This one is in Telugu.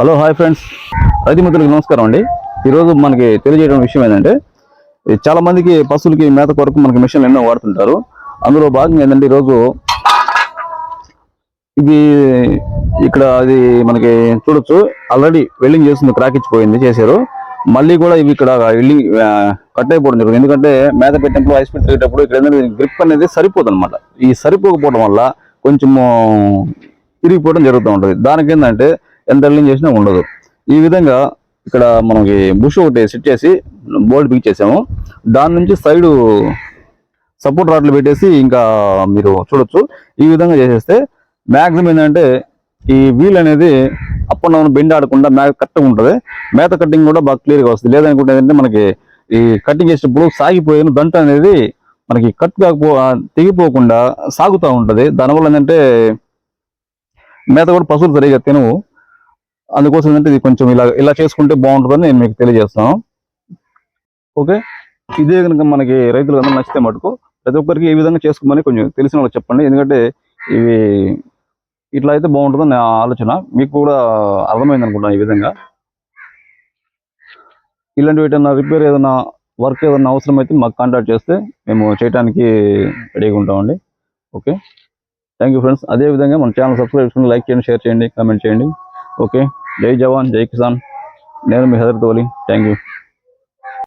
Hello hi friends. రైతు మిత్రులకు నమస్కారం అండి. ఈరోజు మనకి తెలియజేయడం విషయం ఏంటంటే చాలామందికి పశువులకి మేత కొరకు మనకి మిషన్లు ఎన్నో వాడుతుంటారు. అందులో భాగంగా ఏంటంటే ఈరోజు ఇది ఇక్కడ అది మనకి చూడొచ్చు. ఆల్రెడీ వెల్డింగ్ చేస్తుంది క్రాక్ ఇచ్చిపోయింది చేశారు. మళ్ళీ కూడా ఇవి ఇక్కడ వెల్డింగ్ కట్ అయిపోవడం జరుగుతుంది. ఎందుకంటే మేత పెట్టినప్పుడు ఐస్ పెట్టేటప్పుడు ఇక్కడ ఏంటంటే గ్రిప్ అనేది సరిపోదు అనమాట ఈ సరిపోకపోవడం వల్ల కొంచెము తిరిగిపోవడం జరుగుతూ ఉంటుంది. దానికి ఏంటంటే ఎంత వెల్డింగ్ చేసినా ఉండదు. ఈ విధంగా ఇక్కడ మనకి బుష్ ఒకటి సెట్ చేసి బోల్ట్ పిక్ చేసాము. దాని నుంచి సైడు సపోర్ట్ రాడ్లు పెట్టేసి ఇంకా మీరు చూడొచ్చు. ఈ విధంగా చేసేస్తే మ్యాక్సిమం ఏంటంటే ఈ వీల్ అనేది అప్ అండ్ డౌన్ బెండ్ ఆడకుండా మ్యాక్ కరెక్ట్గా ఉంటుంది. మేత కటింగ్ కూడా బాగా క్లియర్గా వస్తుంది. లేదనుకుంటే ఏంటంటే మనకి ఈ కటింగ్ చేసేటప్పుడు సాగిపోయిన దంట అనేది మనకి కట్ కాకపో తెగిపోకుండా సాగుతూ ఉంటుంది. దానివల్ల ఏంటంటే మేత కూడా పశువులు సరిగా తినవు. అందుకోసం ఏంటంటే ఇది కొంచెం ఇలా ఇలా చేసుకుంటే బాగుంటుందని నేను మీకు తెలియజేస్తాను. ఓకే? ఇదే కనుక మనకి రైతులు కనుక నచ్చితే మటుకు ప్రతి ఒక్కరికి ఈ విధంగా చేసుకోమని కొంచెం తెలిసిన వాళ్ళు చెప్పండి. ఎందుకంటే ఇవి ఇట్లా అయితే బాగుంటుందని నా ఆలోచన. మీకు కూడా అర్థమైంది అనుకుంటున్నాను ఈ విధంగా. ఇలాంటివి ఏదైనా రిపేర్ ఏదైనా వర్క్ ఏదైనా అవసరం అయితే మాకు కాంటాక్ట్ చేస్తే మేము చేయడానికి రెడీగా ఉంటామండి. ఓకే? Thank you friends. అదే విధంగా మన ఛానల్ సబ్స్క్రైబ్ చేసుకుని లైక్ చేయండి షేర్ చేయండి కామెంట్ చేయండి. ఓకే జై జవాన్ జై కిసాన్ నేను మీ హజరత్ ఓలీ థ్యాంక్ యూ